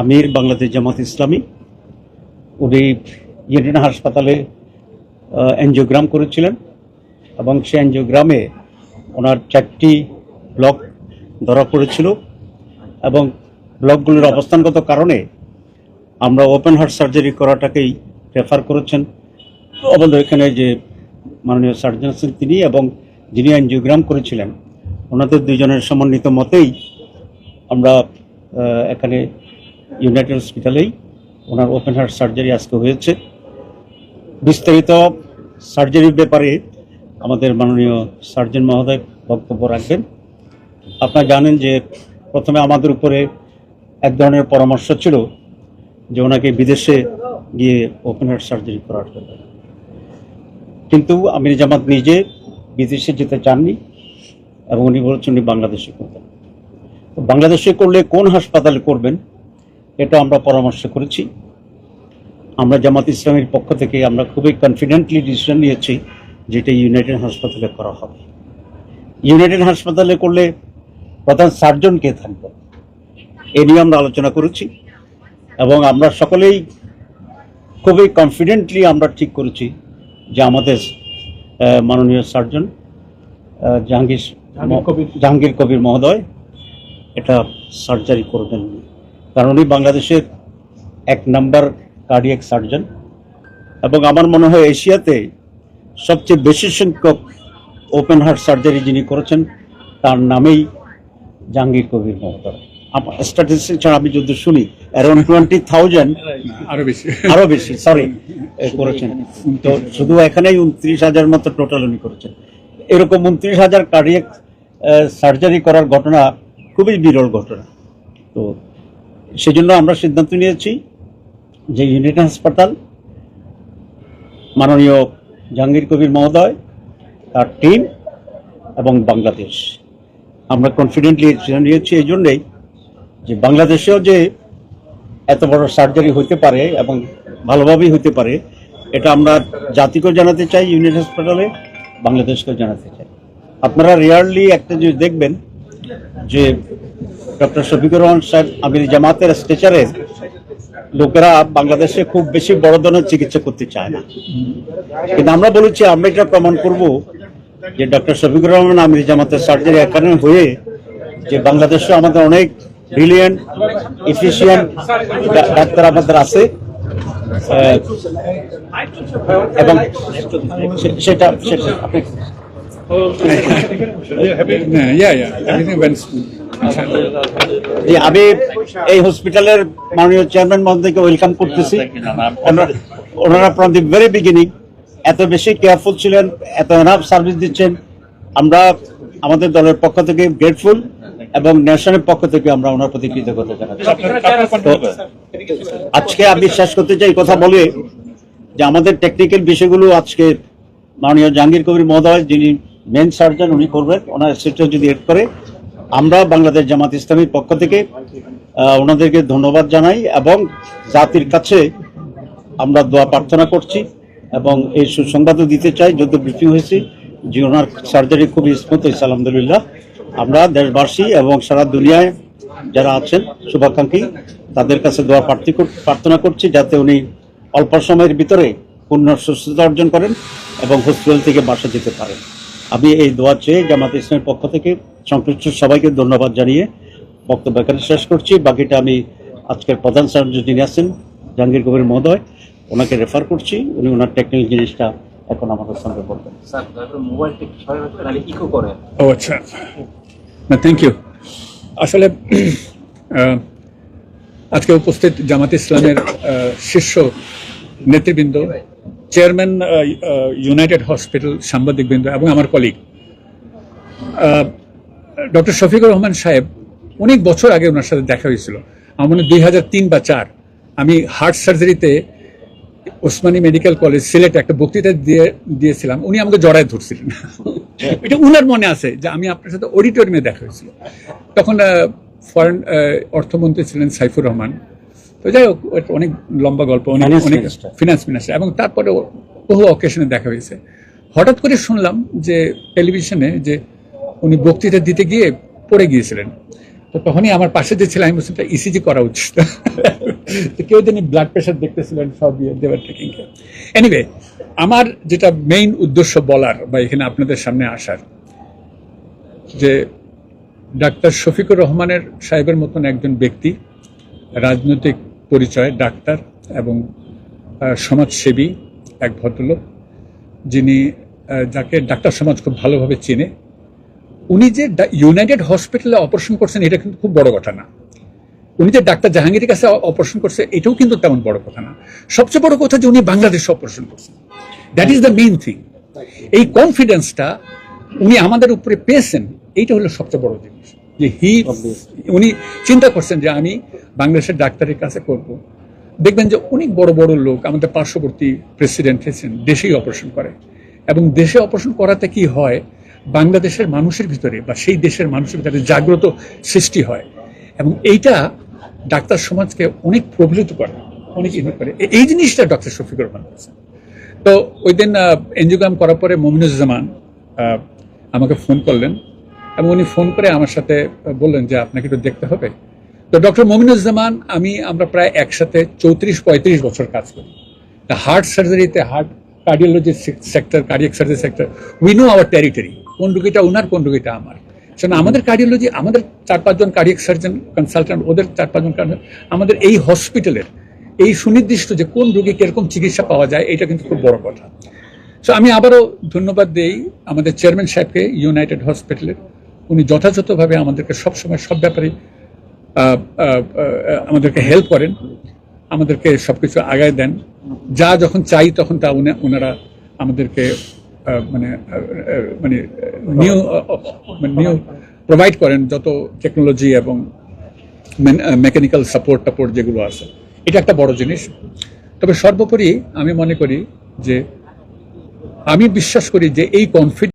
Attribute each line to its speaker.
Speaker 1: আমির বাংলাদেশ জামাত ইসলামী। উনি ইডেন হাসপাতালে এনজিওগ্রাম করেছিলেন এবং সে এনজিওগ্রামে ওনার চারটি ব্লক ধরা পড়েছিল এবং ব্লকগুলোর অবস্থানগত কারণে আমরা ওপেন হার্ট সার্জারি করাটাকেই প্রেফার করেছেন। আমাদের এখানে যে মাননীয় সার্জন আছেন তিনি এবং যিনি এনজিওগ্রাম করেছিলেন, ওনাদের দুজনের সমন্বিত মতেই আমরা এখানে ইউনাইটেড হসপিটালেই ওনার ওপেন হার্ট সার্জারি আজকে হয়েছে। বিস্তারিত সার্জারির ব্যাপারে আমাদের মাননীয় সার্জন মহোদয় বক্তব্য রাখবেন। আপনারা জানেন যে প্রথমে আমাদের উপরে এক ধরনের পরামর্শ ছিল যে ওনাকে বিদেশে গিয়ে ওপেন হার্ট সার্জারি করার জন্য। কিন্তু আমির জামাত নিজে বিদেশে যেতে চাননি এবং উনি বলছেন উনি বাংলাদেশে করবেন। তো বাংলাদেশে করলে কোন হাসপাতালে করবেন? এটা আমরা পরামর্শ করেছি। আমরা জামাত ইসলামের পক্ষ থেকে আমরা খুবই কনফিডেন্টলি ডিসিশন নিয়েছি যেটা ইউনাইটেড হাসপাতালে করা হবে। ইউনাইটেড হাসপাতালে করলে প্রধান সার্জন কে থাকবে এ নিয়ে আমরা আলোচনা করেছি এবং আমরা সকলেই খুবই কনফিডেন্টলি আমরা ঠিক করেছি যে আমাদের মাননীয় সার্জন জাহাঙ্গীর
Speaker 2: জাহাঙ্গীর কবির।
Speaker 1: জাহাঙ্গীর কবির মহোদয় এটা সার্জারি করবেন। কারণ উনি বাংলাদেশের এক নাম্বার কার্ডিয়াক সার্জন এবং আমার মনে হয় এশিয়াতে সবচেয়ে বেশি সংখ্যক ওপেন হার্ট সার্জারি যিনি করেছেন তার নামেই জাহাঙ্গীর কবির মহোদয়। আমার স্ট্যাটিস্টিক্স ছাড়া আমি যদি শুনি অ্যারাউন্ড টোয়েন্টি থাউজেন্ড
Speaker 2: আরও বেশি।
Speaker 1: আরও বেশি সরি করেছেন। তো শুধু এখানেই উনত্রিশ হাজার মতো টোটাল উনি করেছেন। এরকম উনত্রিশ হাজার কার্ডিয়াক সার্জারি করার ঘটনা খুবই বিরল ঘটনা। তো সেজন্য আমরা সিদ্ধান্ত নিয়েছি যে ইউনিট হাসপাতাল মাননীয় জাহাঙ্গীর কবির মহোদয়, তার টিম এবং বাংলাদেশ। আমরা কনফিডেন্টলি নিয়েছি এই জন্যেই যে বাংলাদেশেও যে এত বড় সার্জারি হতে পারে এবং ভালোভাবেই হতে পারে, এটা আমরা জাতিকেও জানাতে চাই, ইউনিট হাসপাতালে বাংলাদেশকেও জানাতে চাই। আপনারা রেয়ারলি একটা জিনিস দেখবেন যে ডক্টর শফিকুর রহমান সাহেব আমির জামাতের স্ট্রেচারে লোকেরা বাংলাদেশে খুব বেশি বড় ধরনের চিকিৎসা করতে চায় না কিন্তু আমরা বলেছি আমরা এটা প্রমাণ করব যে ডক্টর শফিকুর রহমান আমির জামাতের সার্জারি এখানে হয়ে যে বাংলাদেশে আমাদের অনেক ব্রিলিয়েন্ট এফিসিয়েন্ট ডাক্তার আমাদের আছে এবং সেটা সেটা আপনি
Speaker 2: yeah, yeah. Everything went smooth.
Speaker 1: যে আমি এই হসপিটালের মাননীয় চেয়ারম্যান মহোদয়কে ওয়েলকাম করতেছি। ওনারা- ফ্রম দি ভেরি বিগিনিং এত বেশি কেয়ারফুল ছিলেন, এত এনাফ সার্ভিস দিচ্ছেন। আমরা আমাদের দলের পক্ষ থেকে গ্রেটফুল এবং ন্যাশনের পক্ষ থেকে আমরা ওনার প্রতি কৃতজ্ঞতা জানাচ্ছি। আজকে আমি শেষ করতে চাই কথা বলে যে আমাদের টেকনিক্যাল বিষয়গুলো আজকে মাননীয় জাহাঙ্গীর কবির মহোদয় যিনি মেন সার্জন উনি করবেন, ওনার সেটা যদি এড করে আমরা বাংলাদেশ জামাত ইসলামীর পক্ষ থেকে ওনাদেরকে ধন্যবাদ জানাই এবং জাতির কাছে আমরা দোয়া প্রার্থনা করছি এবং এই সুসংবাদও দিতে চাই, যত ব্রিফিং হয়েছে, যে ওনার সার্জারি খুবই স্মুথ হয়েছে, আলহামদুলিল্লাহ। আমরা দেশবাসী এবং সারা দুনিয়ায় যারা আছেন, শুভাকাঙ্ক্ষী, তাদের কাছে দোয়া প্রার্থী প্রার্থনা করছি, যাতে উনি অল্প সময়ের ভিতরে পূর্ণ সুস্থতা অর্জন করেন এবং হসপিটাল থেকে বাসা যেতে পারেন। আমি এই দোয়া চেয়ে জামাত ইসলামের পক্ষ থেকে সংশ্লিষ্ট সবাইকে ধন্যবাদ জানিয়ে বক্তব্য এখানে শেষ করছি। বাকিটা আমি আজকের প্রধান সার্জন যিনি আছেন জাহাঙ্গীর কবির মহোদয় ওনাকে রেফার করছি। উনি ওনার টেকনিক্যাল জিনিসটা এখন আমাদের সঙ্গে বলবেন।
Speaker 2: ও আচ্ছা। না থ্যাংক ইউ আসলে আজকে উপস্থিত জামাত ইসলামের শীর্ষ নেতৃবৃন্দ চেয়ারম্যান ইউনাইটেড হসপিটাল সাংবাদিকবৃন্দ এবং আমার কলিগ ডক্টর শফিকুর রহমান সাহেব অনেক বছর আগে ওনার সাথে দেখা হয়েছিল। আমার মনে দুই হাজার তিন বা চার আমি হার্ট সার্জারিতে ওসমানী মেডিকেল কলেজ সিলেটে একটা বক্তৃতা দিয়ে দিয়েছিলাম। উনি আমাকে জড়ায় ধরছিলেন। এটা উনার মনে আছে যে আমি আপনার সাথে অডিটোরিয়ামে দেখা হয়েছিল। তখন ফরেন অর্থমন্ত্রী ছিলেন সাইফুর রহমান। তো যাই হোক অনেক লম্বা গল্প অনেক অনেক ফিনান্স মিনিস্টার এবং তারপরে বহু অকেশনে দেখা হয়েছে। হঠাৎ করে শুনলাম যে টেলিভিশনে যে উনি বক্তৃতা দিতে গিয়ে পড়ে গিয়েছিলেন। তো তখনই আমার পাশে যে ছিল আমি বলছি ইসিজি করা উচিত। তো কেউ জানি ব্লাড প্রেশার দেখতেছিলেন সব ইয়ে দেওয়ার টেকিং এনিওয়ে আমার যেটা মেইন উদ্দেশ্য বলার বা এখানে আপনাদের সামনে আসার যে ডাক্তার শফিকুর রহমানের সাহেবের মতন একজন ব্যক্তি রাজনৈতিক পরিচয় ডাক্তার এবং সমাজসেবী এক ভদ্রলোক, যিনি যাকে ডাক্তার সমাজ খুব ভালোভাবে চেনে। উনি যে ইউনাইটেড হসপিটালে অপারেশন করছেন, এটা কিন্তু খুব বড় কথা না। উনি যে ডাক্তার জাহাঙ্গীরের কাছে অপারেশন করছে, এটাও কিন্তু তেমন বড় কথা না। সবচেয়ে বড় কথা যে উনি বাংলাদেশে অপারেশন করছেন। That is the main thing এই কনফিডেন্সটা উনি আমাদের উপরে পেয়েছেন, এইটা হলো সবচেয়ে বড় জিনিস। যে হি উনি চিন্তা করছেন যে আমি বাংলাদেশের ডাক্তারের কাছে করব। দেখবেন যে অনেক বড় বড় লোক আমাদের পার্শ্ববর্তী প্রেসিডেন্ট হয়েছেন দেশেই অপারেশন করে। এবং দেশে অপারেশন করাতে কি হয়? বাংলাদেশের মানুষের ভিতরে বা সেই দেশের মানুষের ভিতরে জাগ্রত সৃষ্টি হয়। এবং এইটা ডাক্তার সমাজকে অনেক প্রবলিত করে অনেক ইনভেট করে। এই জিনিসটা ডক্টর শফিকুর রহমান করেছেন তো ওই দিন এনজিওগ্রাম করার পরে মমিনুজ্জামান আমাকে ফোন করলেন। এবং উনি ফোন করে আমার সাথে বললেন যে আপনাকে একটু দেখতে হবে। তো ডক্টর মমিনুজ্জামান, আমি আমরা প্রায় একসাথে চৌত্রিশ, পঁয়ত্রিশ বছর কাজ করি। Heart সার্জারিতে heart cardiology sector cardiac surgery sector we know our territory কোন রুগীটা ওনার কোন রুগীটা আমার। সেজন্য আমাদের কার্ডিওলজি আমাদের চার, পাঁচজন কার্ডিয়াক সার্জন কনসালটেন্ট ওদের চার, পাঁচজন আমাদের এই হসপিটালের এই সুনির্দিষ্ট যে কোন রোগী কীরকম চিকিৎসা পাওয়া যায়, এটা কিন্তু খুব বড় কথা। সো আমি আবারও ধন্যবাদ দেই আমাদের চেয়ারম্যান সাহেবকে ইউনাইটেড হসপিটালের উনি যথাযথভাবে আমাদেরকে সবসময় সব ব্যাপারে আমাদেরকে হেল্প করেন, আমাদেরকে সবকিছু আগায় দেন। যা যখন চাই তখন তা ওনারা আমাদেরকে মানে মানে নিউ নিউ প্রোভাইড করেন যত টেকনোলজি এবং মেকানিক্যাল সাপোর্ট টাপোর্ট যেগুলো আছে। এটা একটা বড় জিনিস। তবে সর্বোপরি আমি মনে করি যে, আমি বিশ্বাস করি যে এই কনফিডেন্স